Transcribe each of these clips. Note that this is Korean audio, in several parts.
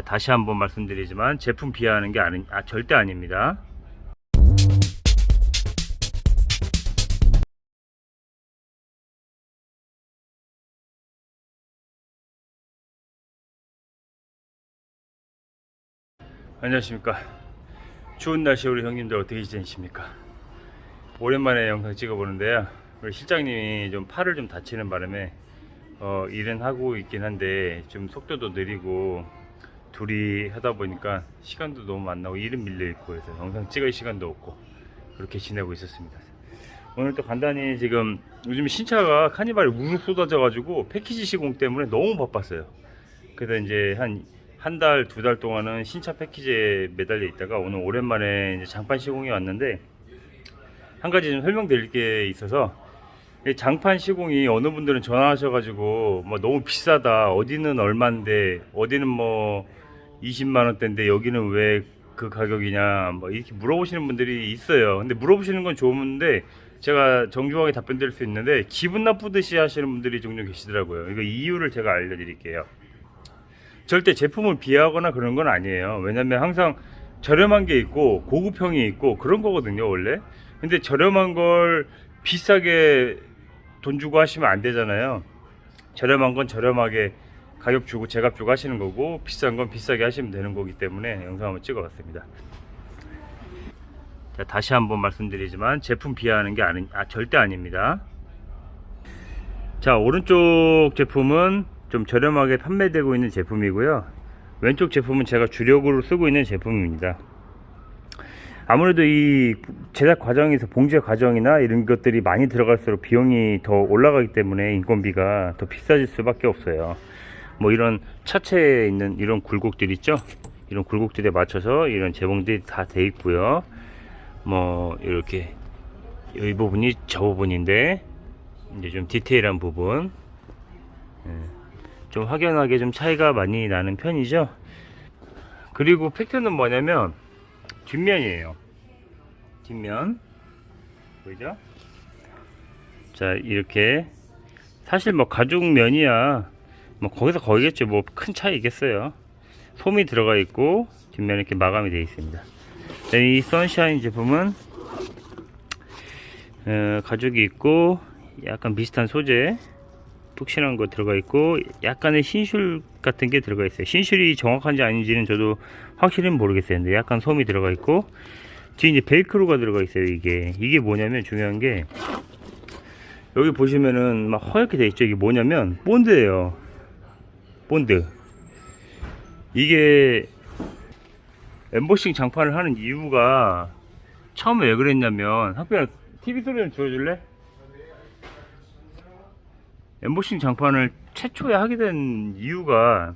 자, 다시 한번 말씀드리지만 제품 비하하는 게 아니, 아, 절대 아닙니다. 안녕하십니까. 추운 날씨 우리 형님들 어떻게 지내십니까? 오랜만에 영상 찍어보는데요. 우리 실장님이 좀 팔을 좀 다치는 바람에 어, 일은 하고 있긴 한데 좀 속도도 느리고 둘이 하다 보니까 시간도 너무 안 나고 일은 밀려 있고 그래서 영상 찍을 시간도 없고 그렇게 지내고 있었습니다. 오늘 또 간단히 지금 요즘 신차가 카니발이 우르 쏟아져 가지고 패키지 시공 때문에 너무 바빴어요. 그래서 이제 한 한 달, 두 달 동안은 신차 패키지에 매달려 있다가 오늘 오랜만에 이제 장판 시공이 왔는데 한 가지 좀 설명드릴 게 있어서 이 장판 시공이 어느 분들은 전화하셔가지고 뭐 너무 비싸다 어디는 얼마인데 어디는 뭐 20만 원대인데 여기는 왜 그 가격이냐 뭐 이렇게 물어보시는 분들이 있어요 근데 물어보시는 건 좋은데 제가 정중하게 답변 드릴 수 있는데 기분 나쁘듯이 하시는 분들이 종종 계시더라고요 이거 이유를 제가 알려드릴게요 절대 제품을 비하하거나 그런 건 아니에요. 왜냐면 항상 저렴한 게 있고 고급형이 있고 그런 거거든요, 원래. 근데 저렴한 걸 비싸게 돈 주고 하시면 안 되잖아요. 저렴한 건 저렴하게 가격 주고 제값 주고 하시는 거고 비싼 건 비싸게 하시면 되는 거기 때문에 영상 한번 찍어봤습니다. 자, 다시 한번 말씀드리지만 제품 비하하는 게 아니, 아, 절대 아닙니다. 자 오른쪽 제품은 좀 저렴하게 판매되고 있는 제품이고요 왼쪽 제품은 제가 주력으로 쓰고 있는 제품입니다 아무래도 이 제작 과정에서 봉제 과정이나 이런 것들이 많이 들어갈수록 비용이 더 올라가기 때문에 인건비가 더 비싸질 수밖에 없어요 뭐 이런 차체에 있는 이런 굴곡들 있죠? 이런 굴곡들에 맞춰서 이런 재봉들이 다 돼 있고요. 뭐 이렇게 이 부분이 저 부분인데 이제 좀 디테일한 부분. 예, 좀 확연하게 좀 차이가 많이 나는 편이죠? 그리고 팩트는 뭐냐면 뒷면이에요. 뒷면. 보이죠? 자 이렇게. 사실 뭐 가죽면이야 뭐 거기서 거기겠죠 뭐 큰 차이겠어요. 솜이 들어가 있고 뒷면에 이렇게 마감이 되어 있습니다. 네, 이 선샤인 제품은 어, 가죽이 있고 약간 비슷한 소재 푹신한 거 들어가 있고 약간의 신술 같은 게 들어가 있어요. 신술이 정확한지 아닌지는 저도 확실히는 모르겠어요. 근데 약간 솜이 들어가 있고 뒤에 이제 벨크로가 들어가 있어요 이게. 이게 뭐냐면 중요한 게 여기 보시면은 막 허옇게 돼 있죠. 이게 뭐냐면 본드예요 본드 이게 엠보싱 장판을 하는 이유가 처음에 왜 그랬냐면 학교야 TV 소리 좀 줄여줄래? 엠보싱 장판을 최초에 하게 된 이유가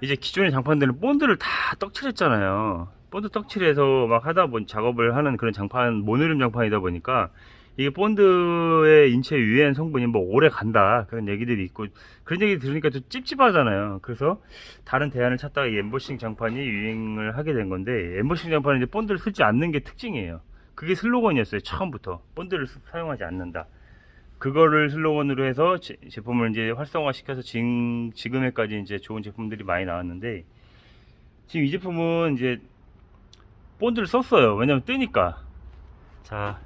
이제 기존의 장판들은 본드를 다 떡칠했잖아요. 본드 떡칠해서 막 하다 보니 작업을 하는 그런 장판, 모노륨 장판이다 보니까 이게 본드의 인체에 유해한 성분이 뭐 오래 간다 그런 얘기들이 있고 그런 얘기 들으니까 좀 찝찝하잖아요. 그래서 다른 대안을 찾다가 이 엠보싱 장판이 유행을 하게 된 건데 엠보싱 장판은 이제 본드를 쓰지 않는 게 특징이에요. 그게 슬로건이었어요. 처음부터 본드를 쓰- 사용하지 않는다. 그거를 슬로건으로 해서 제, 제품을 이제 활성화시켜서 지금, 지금에까지 이제 좋은 제품들이 많이 나왔는데 지금 이 제품은 이제 본드를 썼어요. 왜냐면 뜨니까. 자,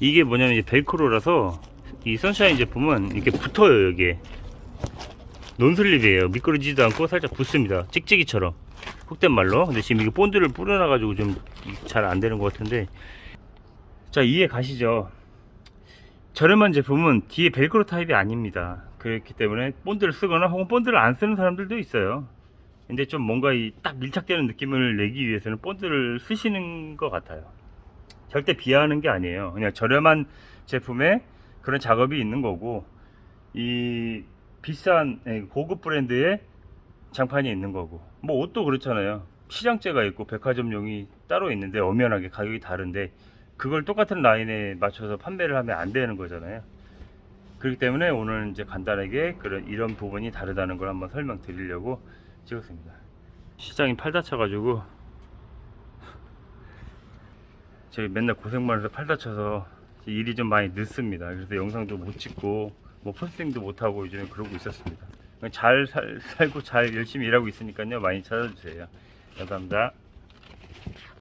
이게 뭐냐면 이제 벨크로라서 이 선샤인 제품은 이렇게 붙어요, 여기에. 논슬립이에요. 미끄러지지도 않고 살짝 붙습니다. 찍찍이처럼. 흑된 말로. 근데 지금 이게 본드를 뿌려놔 가지고 좀 잘 안 되는 것 같은데. 자, 이해 가시죠? 저렴한 제품은 뒤에 벨크로 타입이 아닙니다. 그렇기 때문에 본드를 쓰거나 혹은 본드를 안 쓰는 사람들도 있어요. 근데 좀 뭔가 이 딱 밀착되는 느낌을 내기 위해서는 본드를 쓰시는 것 같아요. 절대 비하하는 게 아니에요. 그냥 저렴한 제품에 그런 작업이 있는 거고, 이 비싼 예, 고급 브랜드의 장판이 있는 거고, 뭐 옷도 그렇잖아요. 시장재가 있고 백화점용이 따로 있는데 엄연하게 가격이 다른데 그걸 똑같은 라인에 맞춰서 판매를 하면 안 되는 거잖아요. 그렇기 때문에 오늘 이제 간단하게 그런 이런 부분이 다르다는 걸 한번 설명드리려고 찍었습니다. 시장이 팔 다쳐가지고 저희 맨날 고생만 해서 팔 다쳐서 일이 좀 많이 늦습니다. 그래서 영상도 못 찍고 뭐 포스팅도 못 하고 요즘에 그러고 있었습니다. 잘 살, 살고 잘 열심히 일하고 있으니까요 많이 찾아주세요 감사합니다